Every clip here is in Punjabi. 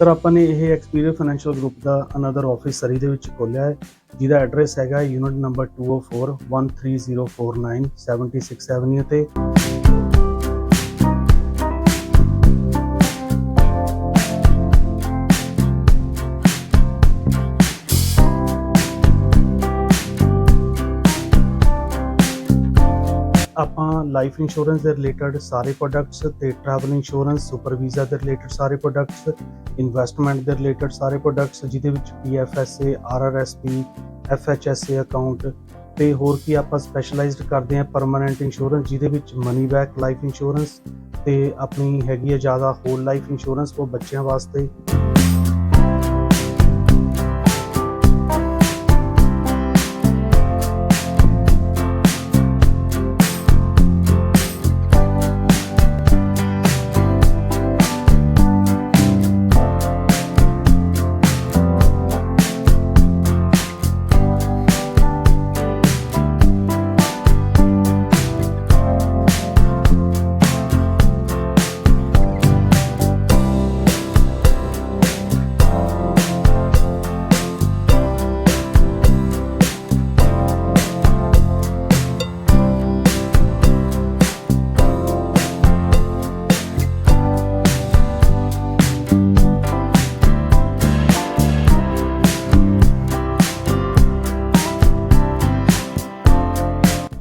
ਸਰ, ਆਪਾਂ ਨੇ ਇਹ ਐਕਸਪੀਰੀਅੰਸ ਫਾਈਨੈਂਸ਼ੀਅਲ ਗਰੁੱਪ ਦਾ ਅਨਦਰ ਆਫਿਸ ਸਰੀ ਦੇ ਵਿੱਚ ਖੋਲ੍ਹਿਆ ਹੈ, ਜਿਹਦਾ ਐਡਰੈਸ ਹੈਗਾ ਯੂਨਿਟ ਨੰਬਰ 204 13049 76 ਐਵਨਿਊ ਤੇ। ਲਾਈਫ ਇੰਸ਼ੋਰੈਂਸ ਦੇ ਰਿਲੇਟਡ ਸਾਰੇ ਪ੍ਰੋਡਕਟਸ ਤੇ ਟਰੈਵਲ ਇੰਸ਼ੋਰੈਂਸ, ਸੁਪਰ ਵੀਜ਼ਾ ਦੇ ਰਿਲੇਟਡ ਸਾਰੇ ਪ੍ਰੋਡਕਟਸ ਇਨਵੈਸਟਮੈਂਟ ਦੇ ਰਿਲੇਟਡ ਸਾਰੇ ਪ੍ਰੋਡਕਟਸ, ਜਿਹਦੇ ਵਿੱਚ ਪੀਐਫਐਸਏ ਆਰਆਰਐਸਪੀ ਐਫਐਚਐਸਏ ਅਕਾਊਂਟ ਤੇ ਹੋਰ ਕੀ ਆਪਾਂ ਸਪੈਸ਼ਲਾਈਜ਼ਡ ਕਰਦੇ ਹਾਂ ਪਰਮਨੈਂਟ ਇੰਸ਼ੋਰੈਂਸ ਜਿਹਦੇ ਵਿੱਚ ਮਨੀ ਬੈਕ ਲਾਈਫ ਇੰਸ਼ੋਰੈਂਸ ਤੇ ਆਪਣੀ ਹੈਗੀ ਹੈ ਜ਼ਿਆਦਾ ਹੋਲ ਲਾਈਫ ਇੰਸ਼ੋਰੈਂਸ ਉਹ ਬੱਚਿਆਂ ਵਾਸਤੇ।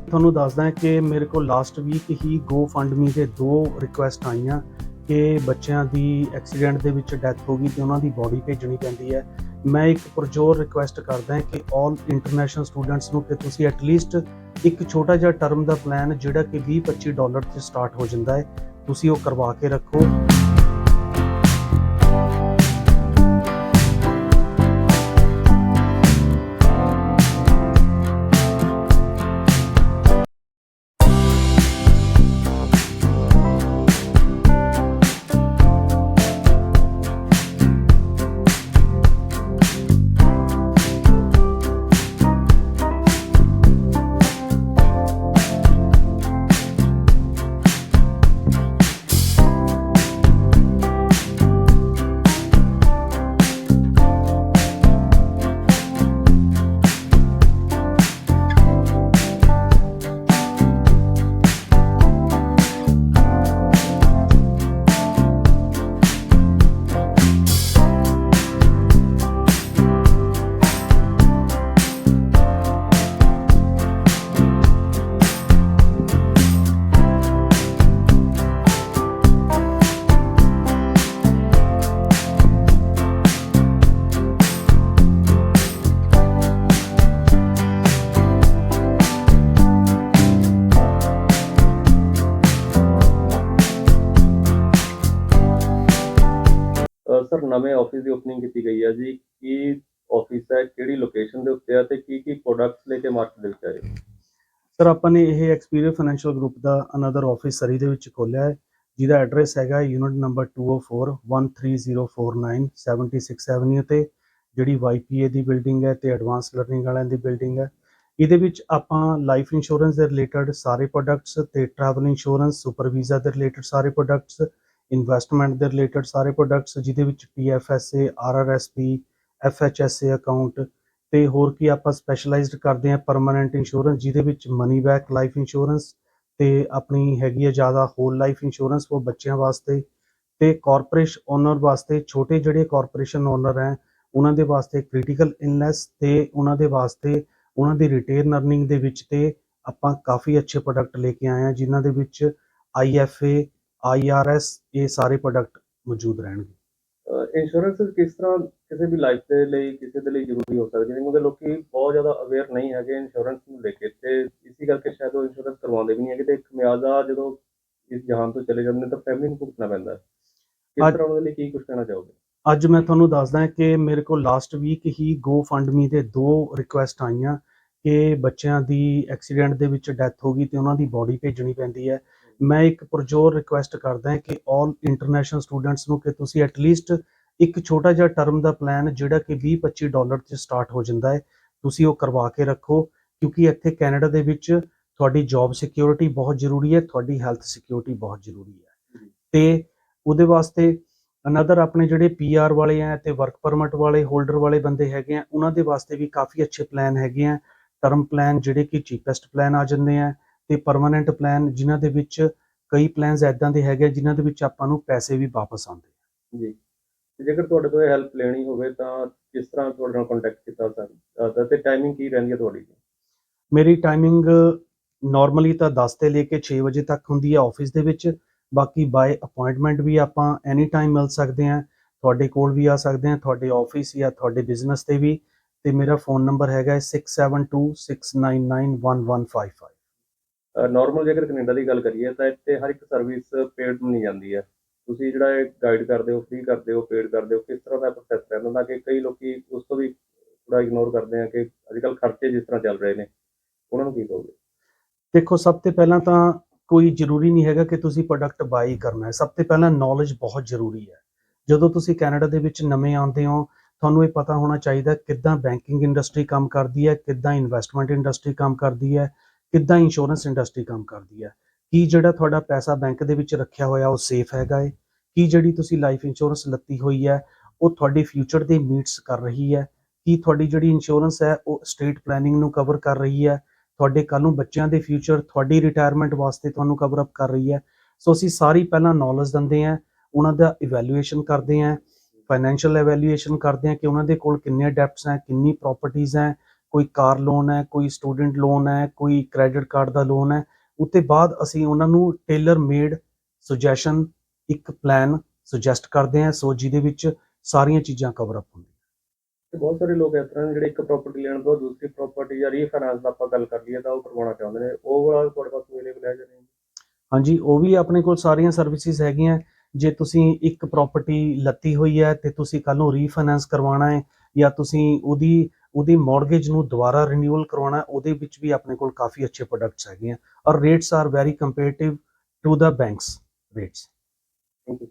ਤੁਹਾਨੂੰ ਦੱਸਦਾ ਕਿ ਮੇਰੇ ਕੋਲ ਲਾਸਟ ਵੀਕ ਹੀ ਗੋ ਫੰਡ ਮੀ ਦੇ ਦੋ ਰਿਕੁਐਸਟ ਆਈਆਂ ਕਿ ਬੱਚਿਆਂ ਦੀ ਐਕਸੀਡੈਂਟ ਦੇ ਵਿੱਚ ਡੈਥ ਹੋ ਗਈ ਤੇ ਉਹਨਾਂ ਦੀ ਬਾਡੀ ਭੇਜਣੀ ਪੈਂਦੀ ਹੈ। ਮੈਂ ਇੱਕ ਪੁਰਜੋਰ ਰਿਕੁਐਸਟ ਕਰਦਾ ਹਾਂ ਕਿ 올 ਇੰਟਰਨੈਸ਼ਨਲ ਸਟੂਡੈਂਟਸ ਨੂੰ ਕਿ ਤੁਸੀਂ ਐਟਲੀਸਟ ਇੱਕ ਛੋਟਾ ਜਿਹਾ ਟਰਮ ਦਾ ਪਲਾਨ ਜਿਹੜਾ ਕਿ 20-25 ਡਾਲਰ ਤੇ ਸਟਾਰਟ ਹੋ ਜਾਂਦਾ ਹੈ, ਤੁਸੀਂ ਉਹ ਕਰਵਾ ਕੇ ਰੱਖੋ। ਸਰ, ਨਵੇਂ ਆਫਿਸ ਦੀ ਓਪਨਿੰਗ ਕੀਤੀ ਗਈ ਹੈ ਜੀ ਕੀ ਆਫਿਸ ਹੈ, ਕਿਹੜੀ ਲੋਕੇਸ਼ਨ ਦੇ ਉੱਤੇ ਹੈ ਤੇ ਕੀ ਕੀ ਪ੍ਰੋਡਕਟਸ ਲੈ ਕੇ ਮਾਰਕੀਟ ਦੇ ਵਿੱਚ ਆਏ ਹੋ? ਸਰ, ਆਪਾਂ ਨੇ ਇਹ ਐਕਸਪੀਰੀਅੰਸ ਫਾਈਨੈਂਸ਼ੀਅਲ ਗਰੁੱਪ ਦਾ ਅਨਦਰ ਆਫਿਸ ਸਰੀ ਦੇ ਵਿੱਚ ਖੋਲਿਆ ਹੈ, ਜਿਹਦਾ ਐਡਰੈਸ ਹੈਗਾ ਯੂਨਿਟ ਨੰਬਰ 204 13049 76 ਐਵਨਿਊ ਤੇ, ਜਿਹੜੀ YPA ਦੀ ਬਿਲਡਿੰਗ ਹੈ ਤੇ ਐਡਵਾਂਸ ਲਰਨਿੰਗ ਵਾਲਿਆਂ ਦੀ ਬਿਲਡਿੰਗ ਹੈ ਇਹਦੇ ਵਿੱਚ ਆਪਾਂ ਲਾਈਫ ਇੰਸ਼ੋਰੈਂਸ ਦੇ ਰਿਲੇਟਡ ਸਾਰੇ ਪ੍ਰੋਡਕਟਸ ਤੇ ਟਰੈਵਲ ਇੰਸ਼ੋਰੈਂਸ ਸੁਪਰ ਵੀਜ਼ਾ ਦੇ ਰਿਲੇਟਡ ਸਾਰੇ ਪ੍ਰੋਡਕਟਸ ਇਨਵੈਸਟਮੈਂਟ ਦੇ ਰਿਲੇਟਡ ਸਾਰੇ ਪ੍ਰੋਡਕਟਸ ਜਿਹਦੇ ਵਿੱਚ ਪੀਐਫਐਸਏ ਆਰਆਰਐਸਪੀ ਐਫਐਚਐਸਏ ਅਕਾਊਂਟ ਤੇ ਹੋਰ ਕੀ ਆਪਾਂ ਸਪੈਸ਼ਲਾਈਜ਼ਡ ਕਰਦੇ ਹਾਂ ਪਰਮਨੈਂਟ ਇੰਸ਼ੋਰੈਂਸ ਜਿਹਦੇ ਵਿੱਚ ਮਨੀ ਬੈਕ ਲਾਈਫ ਇੰਸ਼ੋਰੈਂਸ ਤੇ ਆਪਣੀ ਹੈਗੀ ਆ ਜ਼ਿਆਦਾ ਹੋਲ ਲਾਈਫ ਇੰਸ਼ੋਰੈਂਸ ਉਹ ਬੱਚਿਆਂ ਵਾਸਤੇ ਤੇ ਕਾਰਪੋਰੇਸ਼ਨ ਓਨਰ ਵਾਸਤੇ ਛੋਟੇ ਜਿਹੜੇ ਕਾਰਪੋਰੇਸ਼ਨ ਓਨਰ ਹੈ, ਉਹਨਾਂ ਦੇ ਵਾਸਤੇ ਕ੍ਰਿਟੀਕਲ ਇਲਨੈਸ ਤੇ ਉਹਨਾਂ ਦੇ ਵਾਸਤੇ ਉਹਨਾਂ ਦੀ ਰਿਟੇਨ ਅਰਨਿੰਗ ਦੇ ਵਿੱਚ ਤੇ ਆਪਾਂ ਕਾਫੀ ਅੱਛੇ ਪ੍ਰੋਡਕਟ ਲੈ ਕੇ ਆਏ ਹਾਂ, ਜਿਨ੍ਹਾਂ ਦੇ ਵਿੱਚ ਆਈਐਫਏ ਆਈਆਰਐਸ ਇਹ ਸਾਰੇ ਪ੍ਰੋਡਕਟ ਮੌਜੂਦ ਰਹਿਣਗੇ। ਇੰਸ਼ੋਰੈਂਸ ਕਿਸ ਤਰ੍ਹਾਂ ਕਿਸੇ ਵੀ ਲਾਈਫ ਦੇ ਲਈ ਕਿਸੇ ਦੇ ਲਈ ਜ਼ਰੂਰੀ ਹੋ ਸਕਦੀ ਹੈ? ਕਿਉਂਕਿ ਲੋਕੀ ਬਹੁਤ ਜ਼ਿਆਦਾ ਅਵੇਅਰ ਨਹੀਂ ਹੈਗੇ ਇੰਸ਼ੋਰੈਂਸ ਨੂੰ ਲੈ ਕੇ ਤੇ ਇਸੇ ਕਰਕੇ ਸ਼ਾਇਦ ਉਹ ਇੰਸ਼ੋਰੈਂਸ ਕਰਵਾਉਂਦੇ ਵੀ ਨਹੀਂ ਹੈਗੇ ਤੇ ਇੱਕ ਮਿਆਜ਼ਾ ਜਦੋਂ ਇਸ ਜਹਾਨ ਤੋਂ ਚਲੇ ਜਾਂਦੇ ਤਾਂ ਫੈਮਿਲੀ ਨੂੰ ਭੁਗਤਣਾ ਪੈਂਦਾ ਹੈ। ਕਿਸ ਤਰ੍ਹਾਂ ਉਹਦੇ ਲਈ ਕੀ ਕੁਝ ਕਹਿਣਾ ਚਾਹੋਗੇ? ਅੱਜ ਮੈਂ ਤੁਹਾਨੂੰ ਦੱਸਦਾ ਕਿ ਮੇਰੇ ਕੋਲ ਲਾਸਟ ਵੀਕ ਹੀ ਗੋ ਫੰਡ ਮੀ ਦੇ ਦੋ ਰਿਕੁਐਸਟ ਆਈਆਂ ਕਿ ਬੱਚਿਆਂ ਦੀ ਐਕਸੀਡੈਂਟ ਦੇ ਵਿੱਚ ਡੈਥ ਹੋ ਗਈ ਤੇ ਉਹਨਾਂ ਦੀ ਬਾਡੀ ਭੇਜਣੀ ਪੈਂਦੀ ਹੈ। ਮੈਂ ਇੱਕ ਪੁਰਜੋਰ ਰਿਕੁਐਸਟ ਕਰਦਾ ਕਿ 올 ਇੰਟਰਨੈਸ਼ਨਲ ਸਟੂਡੈਂਟਸ ਨੂੰ ਕਿ ਤੁਸੀਂ ਐਟਲੀਸਟ ਇੱਕ ਛੋਟਾ ਜਿਹਾ ਟਰਮ ਦਾ ਪਲਾਨ ਜਿਹੜਾ ਕਿ 20-25 ਡਾਲਰ ਤੇ ਸਟਾਰਟ ਹੋ ਜਾਂਦਾ ਹੈ, ਤੁਸੀਂ ਉਹ ਕਰਵਾ ਕੇ ਰੱਖੋ, ਕਿਉਂਕਿ ਇੱਥੇ ਕੈਨੇਡਾ ਦੇ ਵਿੱਚ ਤੁਹਾਡੀ ਜੌਬ ਸਿਕਿਉਰਿਟੀ ਬਹੁਤ ਜ਼ਰੂਰੀ ਹੈ, ਤੁਹਾਡੀ ਹੈਲਥ ਸਿਕਿਉਰਿਟੀ ਬਹੁਤ ਜ਼ਰੂਰੀ ਹੈ। ਤੇ ਉਹਦੇ ਵਾਸਤੇ ਅਨਦਰ ਆਪਣੇ ਜਿਹੜੇ ਪੀਆਰ ਵਾਲੇ ਆ ਤੇ ਵਰਕ ਪਰਮਿਟ ਵਾਲੇ ਹੋਲਡਰ ਵਾਲੇ ਬੰਦੇ ਹੈਗੇ ਆ, ਉਹਨਾਂ ਦੇ ਵਾਸਤੇ ਵੀ ਕਾਫੀ ਅੱਛੇ ਪਲਾਨ ਹੈਗੇ ਆ। ਟਰਮ ਪਲਾਨ ਜਿਹੜੇ ਕਿ ਚੀਪੈਸਟ ਪਲਾਨ ਆ ਜਾਂਦੇ ਆ। ਤੇ ਪਰਮਾਨੈਂਟ ਪਲਾਨ ਜਿਨ੍ਹਾਂ ਦੇ ਵਿੱਚ ਕਈ ਪਲਾਨਸ ਐਦਾਂ ਦੇ ਹੈਗੇ ਆ ਜਿਨ੍ਹਾਂ ਦੇ ਵਿੱਚ ਆਪਾਂ ਨੂੰ ਪੈਸੇ ਵੀ ਵਾਪਸ ਆਉਂਦੇ ਆ। ਜੀ। ਤੇ ਜੇਕਰ ਤੁਹਾਡੇ ਤੋਂ ਹੈਲਪ ਲੈਣੀ ਹੋਵੇ ਤਾਂ ਕਿਸ ਤਰ੍ਹਾਂ ਤੁਹਾਡੇ ਨਾਲ ਕੰਟੈਕਟ ਕੀਤਾ ਸਕਦਾ? ਤੇ ਟਾਈਮਿੰਗ ਕੀ ਰਹਿੰਦੀ ਹੈ ਤੁਹਾਡੀ? ਮੇਰੀ ਟਾਈਮਿੰਗ ਨਾਰਮਲੀ ਤਾਂ 10 ਤੋਂ ਲੈ ਕੇ 6 ਵਜੇ ਤੱਕ ਹੁੰਦੀ ਹੈ ਆਫਿਸ ਦੇ ਵਿੱਚ। ਬਾਕੀ ਬਾਏ ਅਪਾਇੰਟਮੈਂਟ ਵੀ ਆਪਾਂ ਐਨੀ ਟਾਈਮ ਮਿਲ ਸਕਦੇ ਹਾਂ ਤੁਹਾਡੇ ਕੋਲ ਵੀ ਆ ਸਕਦੇ ਹਾਂ ਤੁਹਾਡੇ ਆਫਿਸ ਜਾਂ ਤੁਹਾਡੇ ਬਿਜ਼ਨਸ ਤੇ ਵੀ। ਤੇ ਮੇਰਾ ਫੋਨ ਨੰਬਰ ਹੈਗਾ 6726991155 ਨਾਰਮਲ ਜੇਕਰ ਕੈਨੇਡਾ ਦੀ ਗੱਲ ਕਰੀਏ ਤਾਂ ਇੱਥੇ ਹਰ ਇੱਕ ਸਰਵਿਸ ਪੇਡ ਮੰਨੀ ਜਾਂਦੀ ਹੈ। ਤੁਸੀਂ ਜਿਹੜਾ ਇਹ ਗਾਈਡ ਕਰਦੇ ਹੋ ਫ੍ਰੀ ਕਰਦੇ ਹੋ ਪੇਡ ਕਰਦੇ ਹੋ, ਕਿਸ ਤਰ੍ਹਾਂ ਦਾ ਪ੍ਰੋਸੈਸ ਰਹਿੰਦਾ ਤਾਂ ਕਿ ਕਈ ਲੋਕੀ ਉਸ ਤੋਂ ਵੀ ਥੋੜਾ ਇਗਨੋਰ ਕਰਦੇ ਆ ਕਿ ਅੱਜਕੱਲ ਖਰਚੇ ਜਿਸ ਤਰ੍ਹਾਂ ਚੱਲ ਰਹੇ ਨੇ, ਉਹਨਾਂ ਨੂੰ ਕੀ ਕਹੋਗੇ? ਦੇਖੋ, ਸਭ ਤੋਂ ਪਹਿਲਾਂ ਤਾਂ ਕੋਈ ਜ਼ਰੂਰੀ ਨਹੀਂ ਹੈਗਾ ਕਿ ਤੁਸੀਂ ਪ੍ਰੋਡਕਟ ਬਾਈ ਕਰਨਾ ਹੈ। ਸਭ ਤੋਂ ਪਹਿਲਾਂ ਨੌਲੇਜ ਬਹੁਤ ਜ਼ਰੂਰੀ ਹੈ। ਜਦੋਂ ਤੁਸੀਂ ਕੈਨੇਡਾ ਦੇ ਵਿੱਚ ਨਵੇਂ ਆਉਂਦੇ ਹੋ, ਤੁਹਾਨੂੰ ਇਹ ਪਤਾ ਹੋਣਾ ਚਾਹੀਦਾ ਕਿੱਦਾਂ ਬੈਂਕਿੰਗ ਇੰਡਸਟਰੀ ਕੰਮ ਕਰਦੀ ਹੈ, ਕਿੱਦਾਂ ਇਨਵੈਸਟਮੈਂਟ ਇੰਡਸਟਰੀ ਕੰਮ ਕਰਦੀ ਹੈ। ਕਿੱਦਾਂ ਇੰਸ਼ੋਰੈਂਸ ਇੰਡਸਟਰੀ ਕੰਮ ਕਰਦੀ ਹੈ? ਕੀ ਜਿਹੜਾ ਤੁਹਾਡਾ ਪੈਸਾ ਬੈਂਕ ਦੇ ਵਿੱਚ ਰੱਖਿਆ ਹੋਇਆ ਉਹ ਸੇਫ ਹੈਗਾ ਹੈ ਕੀ ਜਿਹੜੀ ਤੁਸੀਂ ਲਾਈਫ ਇੰਸ਼ੋਰੈਂਸ ਲੱਤੀ ਹੋਈ ਹੈ, ਉਹ ਤੁਹਾਡੇ ਫਿਊਚਰ ਦੇ ਮੀਟਸ ਕਰ ਰਹੀ ਹੈ? ਕੀ ਤੁਹਾਡੀ ਜਿਹੜੀ ਇੰਸ਼ੋਰੈਂਸ ਹੈ, ਉਹ ਸਟੇਟ ਪਲੈਨਿੰਗ ਨੂੰ ਕਵਰ ਕਰ ਰਹੀ ਹੈ? ਤੁਹਾਡੇ ਕੱਲ ਨੂੰ ਬੱਚਿਆਂ ਦੇ ਫਿਊਚਰ ਤੁਹਾਡੀ ਰਿਟਾਇਰਮੈਂਟ ਵਾਸਤੇ ਤੁਹਾਨੂੰ ਕਵਰ ਅਪ ਕਰ ਰਹੀ ਹੈ? ਸੋ ਅਸੀਂ ਸਾਰੀ ਪਹਿਲਾਂ ਨੌਲੇਜ ਦਿੰਦੇ ਹਾਂ, ਉਹਨਾਂ ਦਾ ਇਵੈਲੂਏਸ਼ਨ ਕਰਦੇ ਹਾਂ ਫਾਈਨੈਂਸ਼ੀਅਲ ਇਵੈਲੂਏਸ਼ਨ ਕਰਦੇ ਹਾਂ ਕਿ ਉਹਨਾਂ ਦੇ ਕੋਲ ਕਿੰਨੇ ਡੈਪਟਸ ਹੈ, ਕਿੰਨੀ ਪ੍ਰਾਪਰਟੀਆਂ ਹੈ ਕੋਈ ਕਾਰ ਲੋਨ ਹੈ ਕੋਈ ਸਟੂਡੈਂਟ ਲੋਨ ਹੈ ਕੋਈ ਕ੍ਰੈਡਿਟ ਕਾਰਡ ਦਾ ਲੋਨ ਹੈ ਉਤੇ ਬਾਅਦ ਅਸੀਂ ਉਹਨਾਂ ਨੂੰ ਟੇਲਰ ਮੇਡ ਸੁਜੈਸ਼ਨ ਇੱਕ ਪਲਾਨ ਸੁਜੈਸਟ ਕਰਦੇ ਹਾਂ ਸੋ ਜਿਹਦੇ ਵਿੱਚ ਸਾਰੀਆਂ ਚੀਜ਼ਾਂ ਕਵਰ ਅਪ ਹੁੰਦੀਆਂ। ਤੇ ਬਹੁਤ ਸਾਰੇ ਲੋਕ ਇਸ ਤਰ੍ਹਾਂ ਨੇ ਜਿਹੜੇ ਇੱਕ ਪ੍ਰਾਪਰਟੀ ਲੈਣ ਤੋਂ ਦੂਸਰੀ ਪ੍ਰਾਪਰਟੀ ਜਾਂ ਰੀਫਾਈਨਾਂਸ ਦਾ ਆਪਾਂ ਗੱਲ ਕਰ ਲਈਏ ਤਾਂ ਉਹ ਕਰਵਾਉਣਾ ਚਾਹੁੰਦੇ ਨੇ। ਉਹ ਵਾਲਾ ਤੁਹਾਡੇ ਪਾਸ ਅਵੇਲੇਬਲ ਹੈ ਜਾਂ ਨਹੀਂ? ਹਾਂਜੀ ਉਹ ਵੀ ਆਪਣੇ ਕੋਲ ਸਾਰੀਆਂ ਸਰਵਿਸਿਜ਼ ਹੈਗੀਆਂ। ਜੇ ਤੁਸੀਂ ਇੱਕ ਪ੍ਰਾਪਰਟੀ ਲੱਤੀ ਹੋਈ ਹੈ ਤੇ ਤੁਸੀਂ ਕੱਲ ਨੂੰ ਰੀਫਾਈਨਾਂਸ ਕਰਵਾਉਣਾ ਹੈ ਜਾਂ ਤੁਸੀਂ ਉਹਦੀ ਉਹਦੇ ਮਾਰਗੇਜ ਨੂੰ ਦੁਬਾਰਾ ਰੀਨਿਊਅਲ ਕਰਵਾਉਣਾ ਉਹਦੇ ਵਿੱਚ ਵੀ ਆਪਣੇ ਕੋਲ ਕਾਫੀ ਅੱਛੇ ਪ੍ਰੋਡਕਟਸ ਹੈਗੇ ਆ। Our rates are very comparative to the banks rates thank you